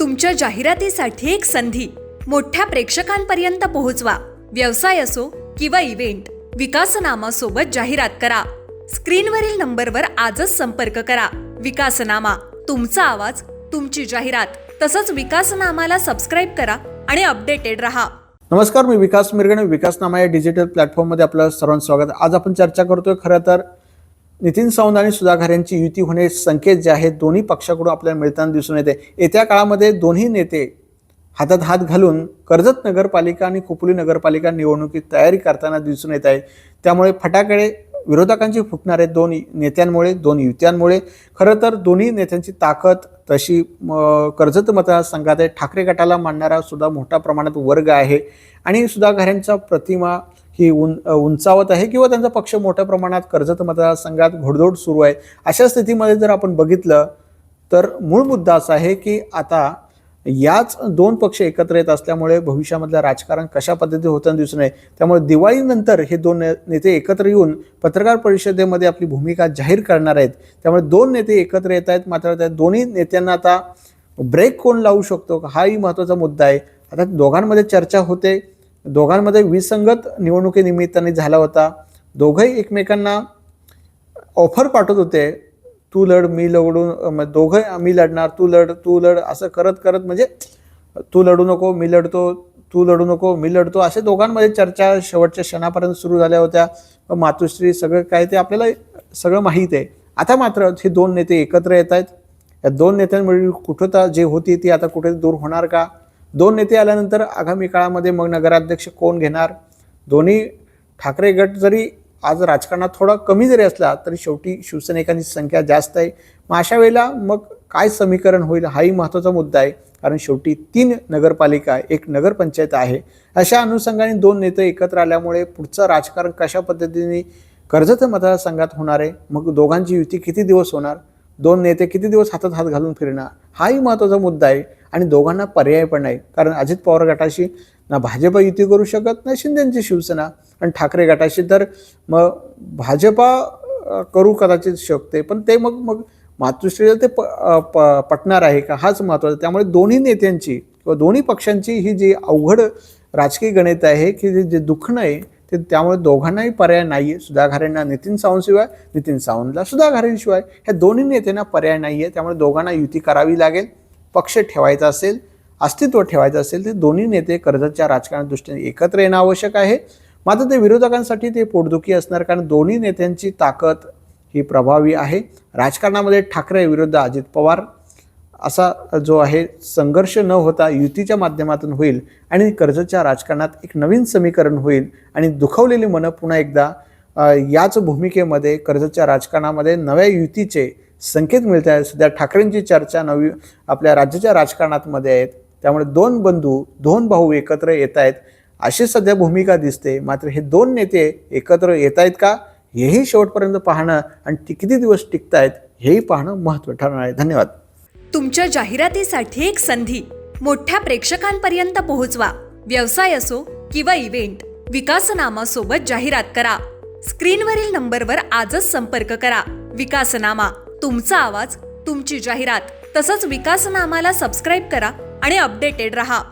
तुमच्या जाहिरातीसाठी एक संधी. मोठ्या प्रेक्षकांपर्यंत पोहोचवा. व्यवसाय असो किंवा इव्हेंट विकासनामा सोबत जाहिरात करा. स्क्रीनवरील नंबरवर आजच संपर्क करा. विकासनामा तुमचा आवाज तुमची जाहिरात तसंच विकासनामाला सबस्क्राईब करा आणि अपडेटेड रहा. नमस्कार मी विकास मिरगणे विकासनामा या डिजिटल प्लॅटफॉर्ममध्ये आपलं सर्वांचं स्वागत. आज आपण चर्चा करतोय खरं तर नितीन सावंत आणि सुधाकर यांची युती होणे संकेत जे आहेत दोन्ही पक्षाकडून आपल्याला मिळताना दिसून येते. येत्या काळामध्ये दोन्ही नेते हातात हात घालून कर्जत नगरपालिका आणि खोपोली नगरपालिका निवडणुकीत तयारी करताना दिसून येत आहे त्यामुळे फटाकडे विरोधकांची फुटणारे दोन नेत्यांमुळे दोन युत्यांमुळे. खरं तर दोन्ही नेत्यांची ताकद तशी म, कर्जत मतदारसंघात आहे. ठाकरे गटाला मानणारा सुद्धा मोठ्या प्रमाणात वर्ग आहे. आणि सुधाकरांचा प्रतिमा ही उं उंचावत आहे किंवा त्यांचा पक्ष मोठ्या प्रमाणात कर्जत मतदारसंघात घोडदौड सुरू आहे अशा स्थितीमध्ये जर आपण बघितलं तर मूळ मुद्दा असा आहे की आता याच दोन पक्ष एकत्र येत असल्यामुळे भविष्यामधलं राजकारण कशा पद्धतीने होताना दिसून नये त्यामुळे दिवाळीनंतर हे दोन नेते एकत्र येऊन पत्रकार परिषदेमध्ये आपली भूमिका जाहीर करणार आहेत. त्यामुळे दोन नेते एकत्र येत आहेत मात्र त्या दोन्ही नेत्यांना आता ब्रेक कोण लावू शकतो हाही महत्त्वाचा मुद्दा आहे. आता दोघांमध्ये चर्चा होते दोघांमध्ये विसंगत निवडणुकीनिमित्ताने झाला होता. दोघंही एकमेकांना ऑफर पाठवत होते. तू लढ मी लढून दोघं आम्ही लढणार. तू लढ तू लढ. असं करत करत म्हणजे तू लढू नको मी लढतो. तू लढू नको मी लढतो. असे दोघांमध्ये चर्चा शेवटच्या क्षणापर्यंत सुरू झाल्या होत्या. मातुश्री सगळं काय ते आपल्याला सगळं माहीत आहे. आता मात्र हे दोन नेते एकत्र येत आहेत. या दोन नेत्यांमुळे कुठं जे होती ती आता कुठे दूर होणार का? दोन नेते आल्यानंतर आगामी काळामध्ये मग नगराध्यक्ष कोण घेणार? दोन्ही ठाकरे गट जरी आज राजकारणात थोडा कमी जरी असला तरी शेवटी शिवसैनिकांची संख्या जास्त आहे. मग अशा वेळेला मग काय समीकरण होईल हाही महत्त्वाचा मुद्दा आहे. कारण शेवटी तीन नगरपालिका एक नगरपंचायत आहे. अशा अनुषंगाने दोन नेते एकत्र आल्यामुळे पुढचं राजकारण कशा पद्धतीने कर्जत मतदारसंघात होणार आहे? मग दोघांची युती किती दिवस होणार? दोन नेते किती दिवस हातात हात घालून फिरणार? हाही महत्त्वाचा मुद्दा आहे. आणि दोघांना पर्याय पण नाही. कारण अजित पवार गटाशी ना भाजप युती करू शकत ना शिंदेची शिवसेना. आणि ठाकरे गटाशी तर मग भाजपा करू कदाचित शकते. पण ते मग मग मातृश्रीला ते प प- पटणार आहे का? हाच महत्त्वाचा. त्यामुळे दोन्ही नेत्यांची किंवा दोन्ही पक्षांची ही जी अवघड राजकीय गणित आहे की जे- जे दुखणं आहे ते त्यामुळे दोघांनाही पर्याय नाही आहे सुधाघारेंना नितीन सावंतशिवाय नितीन सावंतला सुधाघारेंशिवाय ह्या दोन्ही नेत्यांना पर्याय नाही आहे त्यामुळे दोघांना युती करावी लागेल. पक्ष ठेवायचा असेल अस्तित्व ठेवायचं असेल ते दोन्ही नेते कर्जतच्या राजकारण दृष्टीने एकत्र येणं आवश्यक आहे. मात्र ते विरोधकांसाठी ते पोटदुखी असणार कारण दोन्ही नेत्यांची ताकद ही प्रभावी आहे. राजकारणामध्ये ठाकरे विरुद्ध अजित पवार असा जो आहे संघर्ष न होता युतीच्या माध्यमातून होईल आणि कर्जतच्या राजकारणात एक नवीन समीकरण होईल आणि दुखवलेली मनं पुन्हा एकदा याच भूमिकेमध्ये कर्जतच्या राजकारणामध्ये नव्या युतीचे संकेत मिळत आहेत सध्या ठाकरेंची चर्चा नवी आपल्या राज्याच्या राजकारणातमध्ये आहेत. त्यामुळे दोन बंधू दोन भाऊ एकत्र येत आहेत. अशी सध्या भूमिका दिसते. मात्र हे दोन नेते एकत्र येत आहेत का हेही शेवटपर्यंत पाहणं आणि ती किती दिवस आहेत हेही पाहणं महत्त्व ठरणार आहे. धन्यवाद. तुमच्या जाहिरातीसाठी एक संधी. मोठ्या प्रेक्षकांपर्यंत पोहोचवा. व्यवसाय असो किंवा इव्हेंट विकासनामा सोबत जाहिरात करा. स्क्रीनवरील नंबरवर आजच संपर्क करा. विकासनामा. तुमचा आवाज तुमची जाहिरात तसंच विकासनामाला सबस्क्राईब करा आणि अपडेटेड रहा.